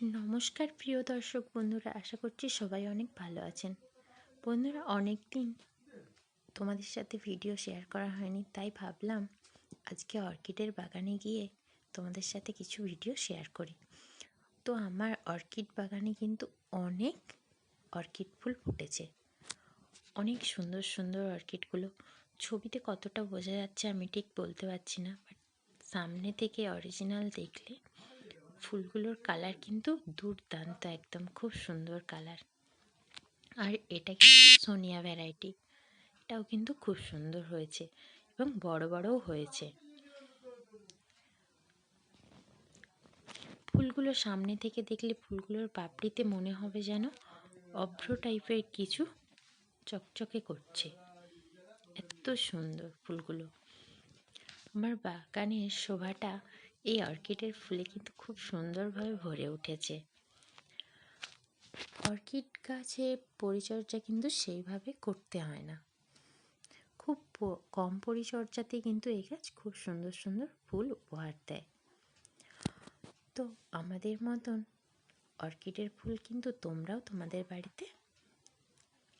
নমস্কার প্রিয় দর্শক বন্ধুরা, আশা করছি সবাই অনেক ভালো আছেন। বন্ধুরা অনেক দিন তোমাদের সাথে ভিডিও শেয়ার করা হয়নি, তাই ভাবলাম আজকে অর্কিডের বাগানে গিয়ে তোমাদের সাথে কিছু ভিডিও শেয়ার করি। তো আমার অর্কিড বাগানে কিন্তু অনেক অর্কিড ফুল ফুটেছে। অনেক সুন্দর সুন্দর অর্কিডগুলো। ছবিতে কতটা বোঝা যাচ্ছে আমি ঠিক বলতে পারছি না বাট সামনে থেকে অরিজিনাল দেখলে ফুলগুলোর কালার কিন্তু দুর্দান্ত, একদম খুব সুন্দর কালার। আর এটা কিন্তু সোনিয়া ভ্যারাইটি। এটাও কিন্তু খুব সুন্দর হয়েছে এবং বড় বড়ও হয়েছে। ফুলগুলো সামনে থেকে দেখলে ফুলগুলোর পাপড়িতে মনে হবে যেন অভ্র টাইপের কিছু চকচকে করছে। এত সুন্দর ফুলগুলো। আমার বাগানের শোভাটা এই অর্কিডের ফুলে কিন্তু খুব সুন্দরভাবে ভরে উঠেছে। অর্কিড গাছে পরিচর্যা কিন্তু সেইভাবে করতে হয় না। খুব কম পরিচর্যাতে কিন্তু এই গাছ খুব সুন্দর সুন্দর ফুল উপহার দেয়। তো আমাদের মতন অর্কিডের ফুল কিন্তু তোমরাও তোমাদের বাড়িতে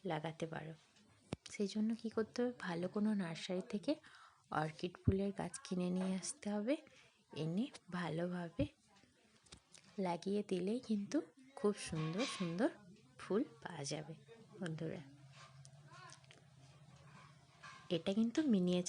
লাগাতে পারো। সেই জন্য কী করতে হবে? ভালো কোনো নার্সারি থেকে অর্কিড ফুলের গাছ কিনে নিয়ে আসতে হবে। এনে ভালোভাবে লাগিয়ে দিলেই কিন্তু খুব সুন্দর সুন্দর ফুল পাওয়া যাবে, বন্ধুরা। এটা কিন্তু মিনিয়েচার